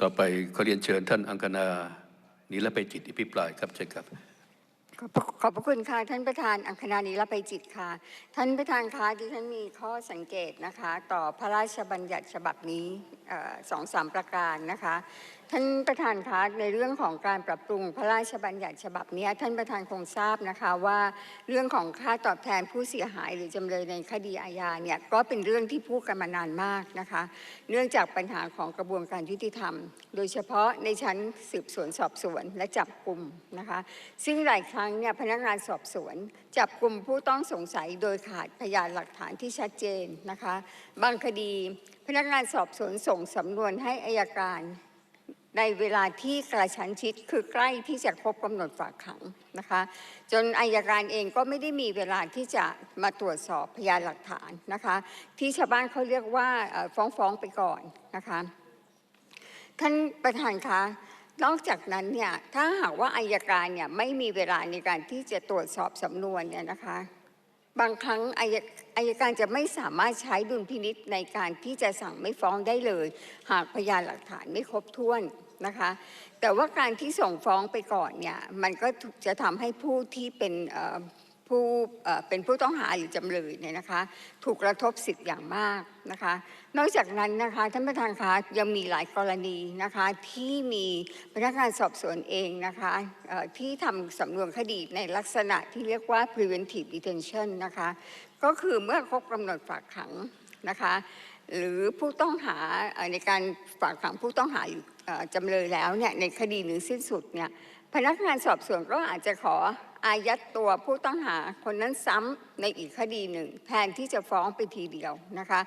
ต่อไปขอเรียนเชิญท่านอังคณานิรภัยจิตอภิปรายครับเชิญครับ ขอบขอบพระคุณค่ะท่านประธานอังคณานีรภัยจิตค่ะ ท่านประธานคะที่ฉันมีข้อสังเกตนะคะ ต่อพระราชบัญญัติฉบับนี้สองสามประการนะคะ ท่านประธานคะในเรื่องของการปรับปรุงพระราชบัญญัติฉบับนี้ท่านประธานคงทราบนะคะว่าเรื่องของค่าตอบแทนผู้เสียหายหรือจำเลยในคดีอาญาเนี่ยก็เป็นเรื่องที่พูดกันมานานมากนะคะ เนื่องจากปัญหาของกระบวนการยุติธรรม โดยเฉพาะในชั้นสืบสวนสอบสวนและจับกลุ่มนะคะ ซึ่งหลายครั้งเนี่ยพนักงานสอบสวน จับกลุ่มผู้ต้องสงสัยโดยขาดพยานหลักฐานที่ชัดเจนนะคะ บางคดีพนักงานสอบสวนส่งสำนวนให้อายการ ในเวลาที่กระชั้นชิดคือใกล้ที่จะครบกำหนดฝากขังนะคะ จนอายการเองก็ไม่ได้มีเวลาที่จะมาตรวจสอบพยานหลักฐานนะคะ ที่ชาวบ้านเขาเรียกว่าฟ้องฟ้องไปก่อนนะคะ ท่านประธานคะนอกจากนั้นเนี่ยถ้าหากว่าอายการเนี่ยไม่มีเวลาในการที่จะตรวจสอบสำนวนเนี่ยนะคะ บางครั้งอายอายการจะไม่สามารถใช้ดุลพินิษในการที่จะสั่งไม่ฟ้องได้เลย หากพยานหลักฐานไม่ครบถ้วนนะคะ แต่ว่าการที่ส่งฟ้องไปก่อนเนี่ยมันก็จะทำให้ผู้ที่เป็น ผู้เป็นผู้ต้องหาหรือจำเลยเนี่ยนะคะ ถูกกระทบสิทธิ์อย่างมากนะคะ นอกจากนั้นนะคะท่านประธานคะยังมีหลายกรณีนะคะที่มีพนักงานสอบสวนเองนะคะที่ทำสำนวนคดีในลักษณะที่เรียกว่า preventive detention นะคะก็คือเมื่อครบกำหนดฝากขังนะคะหรือผู้ต้องหาในการฝากขังผู้ต้องหาอยู่จำเลยแล้วเนี่ยในคดีหนึ่งสิ้นสุดเนี่ยพนักงานสอบสวนก็อาจจะขอ อายัดตัวผู้ต้องหาคนนั้นซ้ำในอีกคดีหนึ่ง แทนที่จะฟ้องไปทีเดียวนะคะ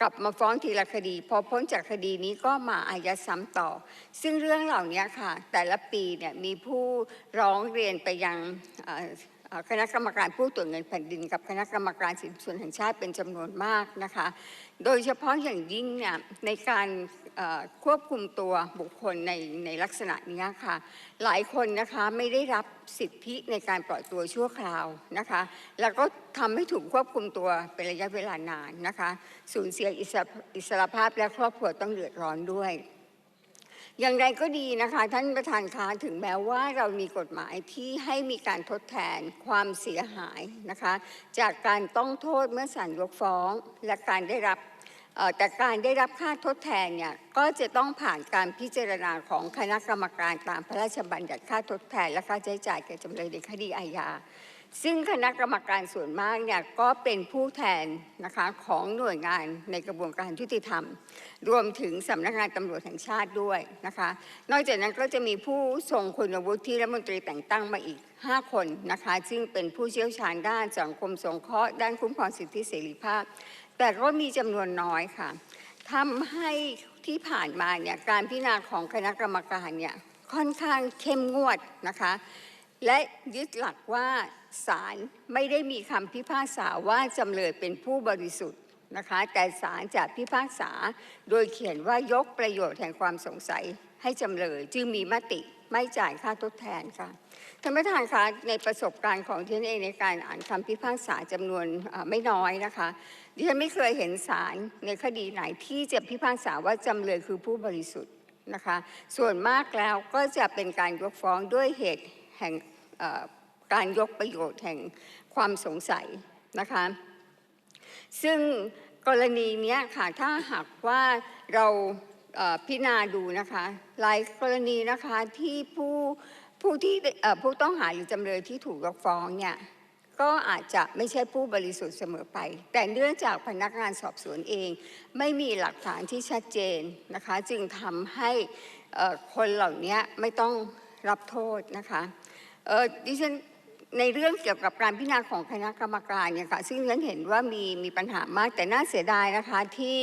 กลับมาฟ้องทีละคดี พอพ้นจากคดีนี้ก็มาอายัดซ้ำต่อ ซึ่งเรื่องเหล่านี้ค่ะ แต่ละปีเนี่ยมีผู้ร้องเรียนไปยังคณะกรรมการผู้ตรวจเงินแผ่นดิน กับคณะกรรมการสินส่วนแห่งชาติเป็นจำนวนมากนะคะ โดยเฉพาะอย่างยิ่งเนี่ยในการควบคุมตัวบุคคลในในลักษณะนี้ค่ะ หลายคนนะคะไม่ได้รับสิทธิในการปล่อยตัวชั่วคราวนะคะ แล้วก็ทำให้ถูกควบคุมตัวเป็นระยะเวลานานนะคะ สูญเสียอิสระอิสรภาพและครอบครัวต้องเดือดร้อนด้วย อย่างไรก็ดีนะคะ ท่านประธานคะถึงแม้ว่าเรามีกฎหมายที่ให้มีการทดแทนความเสียหายนะคะ จากการต้องโทษเมื่อศาลยกฟ้อง และการได้รับแต่การได้รับค่าทดแทนเนี่ยก็จะต้องผ่านการพิจารณาของคณะกรรมการตามพระราชบัญญัติค่าทดแทน และค่าใช้จ่ายแก่จำเลยในคดีอาญา ซึ่งคณะกรรมการส่วนมากเนี่ยก็เป็นผู้แทนนะคะของหน่วยงานในกระบวนการยุติธรรม รวมถึงสำนักงานตำรวจแห่งชาติด้วยนะคะ นอกจากนั้นก็จะมีผู้ทรงคุณวุฒิที่รัฐมนตรีแต่งตั้งมาอีก 5 คนนะคะ ซึ่งเป็นผู้เชี่ยวชาญด้านสังคมสงเคราะห์ด้านคุ้มครองสิทธิเสรีภาพ แต่ก็มีจำนวนน้อยค่ะทำให้ที่ผ่านมาเนี่ยการพิจารณาของคณะกรรมการเนี่ยค่อนข้างเข้มงวดนะคะ และยึดหลักว่าศาลไม่ได้มีคำพิพากษาว่าจำเลยเป็นผู้บริสุทธิ์นะคะ แต่ศาลจะพิพากษาโดยเขียนว่ายกประโยชน์แห่งความสงสัยให้จำเลยจึงมีมติไม่จ่ายค่าทดแทนค่ะท่านประธานคะในประสบการณ์ของที่ฉันเองในการอ่านคำพิพากษาจำนวนไม่น้อยนะคะดิฉันไม่เคยเห็นศาลในคดีไหนที่จะพิพากษาว่าจำเลยคือผู้บริสุทธิ์นะคะ ส่วนมากแล้วก็จะเป็นการยกฟ้องด้วยเหตุ แห่งการยกประโยชน์แห่งความสงสัยนะคะ ซึ่งกรณีเนี้ยค่ะถ้าหากว่าเราพิจารณาดูนะคะหลายกรณีนะคะที่ผู้ผู้ที่ผู้ต้องหาหรือจำเลยที่ถูกยกฟ้องเนี่ยก็อาจจะไม่ใช่ผู้บริสุทธิ์เสมอไป แต่เนื่องจากพนักงานสอบสวนเอง ไม่มีหลักฐานที่ชัดเจนนะคะ จึงทำให้คนเหล่านี้ไม่ต้อง รับโทษนะคะเออดิฉันในเรื่องเกี่ยวกับการพิจารณาของคณะกรรมการเนี่ยค่ะซึ่งฉันเห็นว่ามีมีปัญหามากแต่น่าเสียดายนะคะที่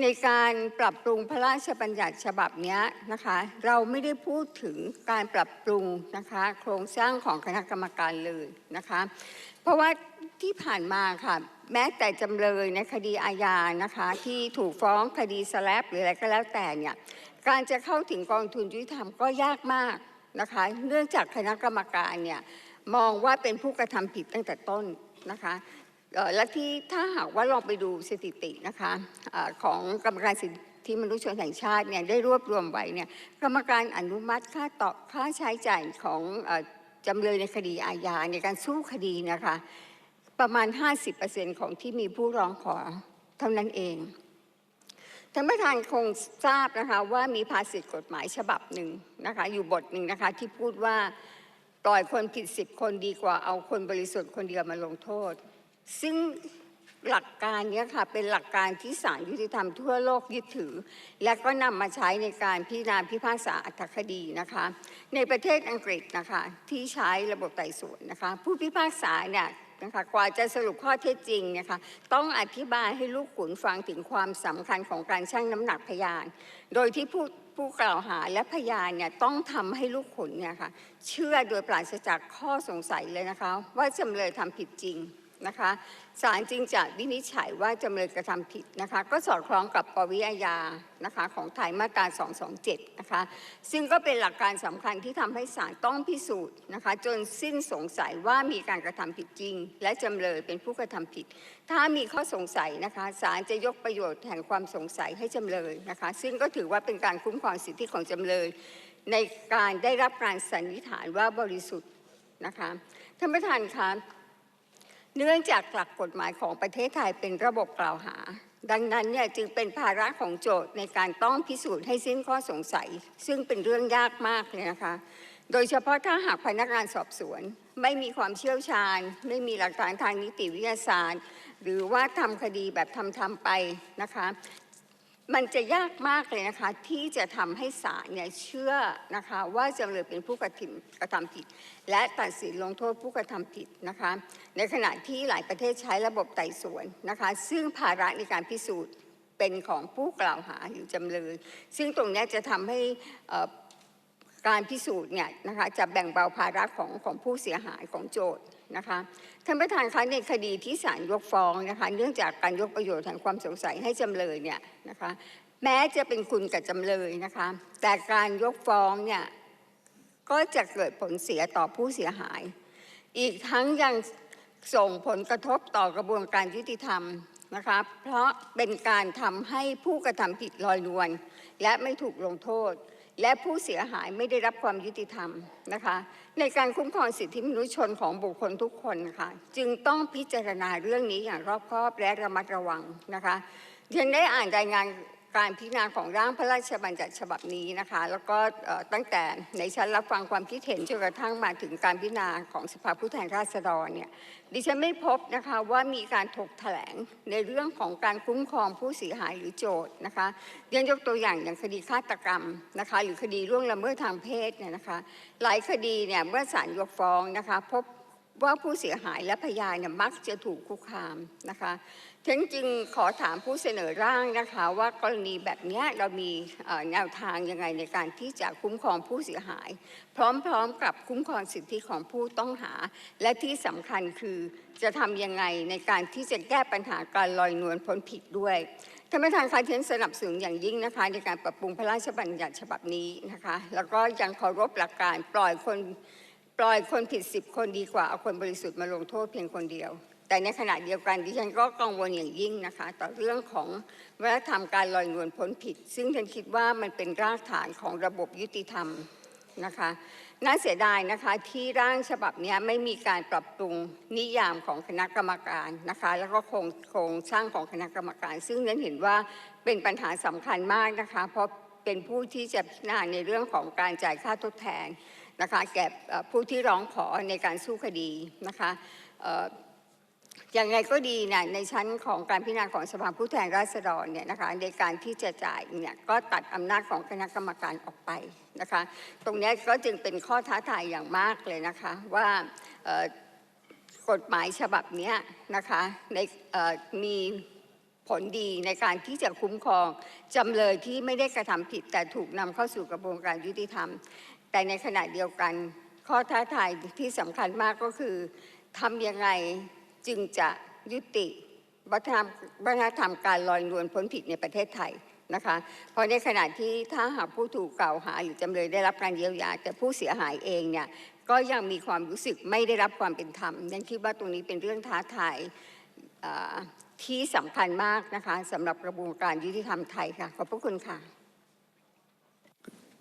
ในการปรับปรุงพระราชบัญญัติฉบับนี้นะคะ เราไม่ได้พูดถึงการปรับปรุงนะคะ โครงสร้างของคณะกรรมการเลยนะคะ เพราะว่าที่ผ่านมาค่ะแม้แต่จำเลยในคดีอาญานะคะ ที่ถูกฟ้องคดีสแลปหรืออะไรก็แล้วแต่เนี่ยการจะเข้าถึงกองทุนยุติธรรมก็ยากมาก นะคะ เนื่องจากคณะกรรมการเนี่ยมองว่าเป็นผู้กระทำผิดตั้งแต่ต้นนะคะและที่ถ้าหากว่าลองไปดูสถิตินะคะออของกรรมการสิทธิมนุษยชนแห่งชาติเนี่ยได้รวบรวมไว้เนี่ยกรรมการอนุมัติค่าต่อค่าใช้จ่ายของอ่อจำเลยในคดีอาญาในการสู้คดีนะคะ ประมาณ 50%ของที่มีผู้ร้องขอเท่านั้นเอง ท่านประธานคงทราบนะคะว่ามีภาษิตกฎหมายฉบับหนึ่งนะคะอยู่บทหนึ่งนะคะที่พูดว่าปล่อยคนผิดสิบคนดีกว่าเอาคนบริสุทธิ์คนเดียวมาลงโทษ ซึ่งหลักการเนี้ยค่ะเป็นหลักการที่ศาลยุติธรรมทั่วโลกยึดถือ และก็นำมาใช้ในการพิจารณาพิพากษาอัตคดีนะคะ ในประเทศอังกฤษนะคะที่ใช้ระบบไต่สวนนะคะ ผู้พิพากษาเนี่ย นะคะกว่าจะสรุปข้อเท็จจริงเนะคะต้องอธิบายให้ลูกขุนฟังถึงความสำคัญของการชั่งน้ำหนักพยาน โดยที่ผู้ผู้กล่าวหาและพยานเนี่ยต้องทำให้ลูกขุนเนี่ยค่ะเชื่อโดยปราศจากข้อสงสัยเลยนะคะ ว่าจำเลยทำผิดจริง นะคะศาลจึงจะวินิจฉัยว่าจำเลยกระทำผิดนะคะ ก็สอดคล้องกับปวิอาญานะคะของไทยมาตรา 227 นะคะ ซึ่งก็เป็นหลักการสำคัญที่ทำให้ศาลต้องพิสูจน์นะคะ จนสิ้นสงสัยว่ามีการกระทำผิดจริง และจำเลยเป็นผู้กระทำผิด ถ้ามีข้อสงสัยนะคะศาลจะยกประโยชน์แห่งความสงสัยให้จำเลยนะคะ ซึ่งก็ถือว่าเป็นการคุ้มครองสิทธิของจำเลย ในการได้รับการสันนิษฐานว่าบริสุทธิ์นะคะท่านประธานคะ เนื่องจากหลักกฎหมายของประเทศไทยเป็นระบบกล่าวหา ดังนั้นเนี่ยจึงเป็นภาระของโจทย์ในการต้องพิสูจน์ให้สิ้นข้อสงสัย ซึ่งเป็นเรื่องยากมากเลยนะคะ โดยเฉพาะถ้าหากพนักงานสอบสวน ไม่มีความเชี่ยวชาญ ไม่มีหลักฐานทางนิติวิทยาศาสตร์ หรือว่าทำคดีแบบทำๆไปนะคะ มันจะยากมากเลยนะคะที่จะทำให้ศาลเนี่ยเชื่อนะคะว่าจำเลยเป็นผู้กระทำกระทำผิด และตัดสินลงโทษผู้กระทำผิดนะคะ ในขณะที่หลายประเทศใช้ระบบไต่สวนนะคะ ซึ่งภาระในการพิสูจน์เป็นของผู้กล่าวหาหรือจำเลย ซึ่งตรงนี้จะทำให้การพิสูจน์เนี่ยนะคะจะแบ่งเบาภาระของของผู้เสียหายของโจทย์ นะคะท่านประธานคะในคดีที่ศาลยกฟ้องนะคะเนื่องจากการยกประโยชน์แห่งความสงสัยให้จำเลยเนี่ยนะคะแม้จะเป็นคุณกับจำเลยนะคะ แต่การยกฟ้องเนี่ยก็จะเกิดผลเสียต่อผู้เสียหาย อีกทั้งยังส่งผลกระทบต่อกระบวนการยุติธรรมนะคะเพราะเป็นการทำให้ผู้กระทำผิดลอยนวลและไม่ถูกลงโทษ และผู้เสียหายไม่ได้รับความยุติธรรมนะคะ ในการคุ้มครองสิทธิมนุษยชนของบุคคลทุกคนนะคะจึงต้องพิจารณาเรื่องนี้อย่างรอบคอบและระมัดระวังนะคะฉันได้อ่านรายงาน การพิจารณาของร่างพระราชบัญญัติฉบับนี้นะคะ แล้วก็ตั้งแต่ในชั้นรับฟังความคิดเห็นจนกระทั่งมาถึงการพิจารณาของสภาผู้แทนราษฎรเนี่ยดิฉันไม่พบนะคะว่ามีการถกแถลงในเรื่องของการคุ้มครองผู้เสียหายหรือโจทย์นะคะยังยกตัวอย่างอย่างคดีฆาตกรรมนะคะหรือคดีล่วงละเมิดทางเพศเนี่ยนะคะหลายคดีเนี่ยเมื่อศาลยกฟ้องนะคะพบ ว่าผู้เสียหายและพยานเนี่ยมักจะถูกคุกคามนะคะฉันจึงขอถามผู้เสนอร่างนะคะว่ากรณีแบบนี้เรามีแนวทางยังไงในการที่จะคุ้มครองผู้เสียหาย พร้อมๆกับคุ้มครองสิทธิของผู้ต้องหา และที่สำคัญคือจะทำยังไงในการที่จะแก้ปัญหาการลอยนวลพ้นผิดด้วยท่านประธานคะที่ฉันสนับสนุนอย่างยิ่งนะคะ ในการปรับปรุงพระราชบัญญัติฉบับนี้นะคะ แล้วก็ยังเคารพหลักการปล่อยคน ปล่อยคนผิดสิบคนดีกว่าเอาคนบริสุทธิ์มาลงโทษเพียงคนเดียว แต่ในขณะเดียวกันดิฉันก็กังวลอย่างยิ่งนะคะ ต่อเรื่องของวัฒนธรรมการลอยนวลพ้นผิด ซึ่งฉันคิดว่ามันเป็นรากฐานของระบบยุติธรรมนะคะน่าเสียดายนะคะที่ร่างฉบับนี้ไม่มีการปรับปรุงนิยามของคณะกรรมการนะคะ แล้วก็โครงโครงสร้างของคณะกรรมการ ซึ่งนั้นเห็นว่าเป็นปัญหาสำคัญมากนะคะ เพราะเป็นผู้ที่จะพิจารณาในเรื่องของการจ่ายค่าทดแทน นะคะแก่ผู้ที่ร้องขอในการสู้คดีนะคะอย่างไรก็ดีนี่ยในชั้นของการพิจารณาของสภาผู้แทนราษฎรเนี่ยนะคะในการที่จะจ่ายเนี่ยก็ตัดอำนาจของคณะกรรมการออกไปนะคะตรงนี้ก็จึงเป็นข้อท้าทายอย่างมากเลยนะคะว่ากฎหมายฉบับนี้นะคะในมีผลดีในการที่จะคุ้มครองจำเลยที่ไม่ได้กระทำผิดแต่ถูกนำเข้าสู่กระบวนการยุติธรรม แต่ในขณะเดียวกัน ข้อท้าทายที่สำคัญมากก็คือทำยังไงจึงจะยุติวัฒนธรรมวัฒนธรรมการลอยนวลพ้นผิดในประเทศไทยนะคะ เพราะในขณะที่ถ้าหากผู้ถูกกล่าวหาหรือจำเลยได้รับการเยียวยา แต่ผู้เสียหายเองเนี่ยก็ยังมีความรู้สึกไม่ได้รับความเป็นธรรมยังคิดว่าตรงนี้เป็นเรื่องท้าทายที่สำคัญมากนะคะสำหรับกระบวนการยุติธรรมไทยค่ะ ขอบพระคุณค่ะ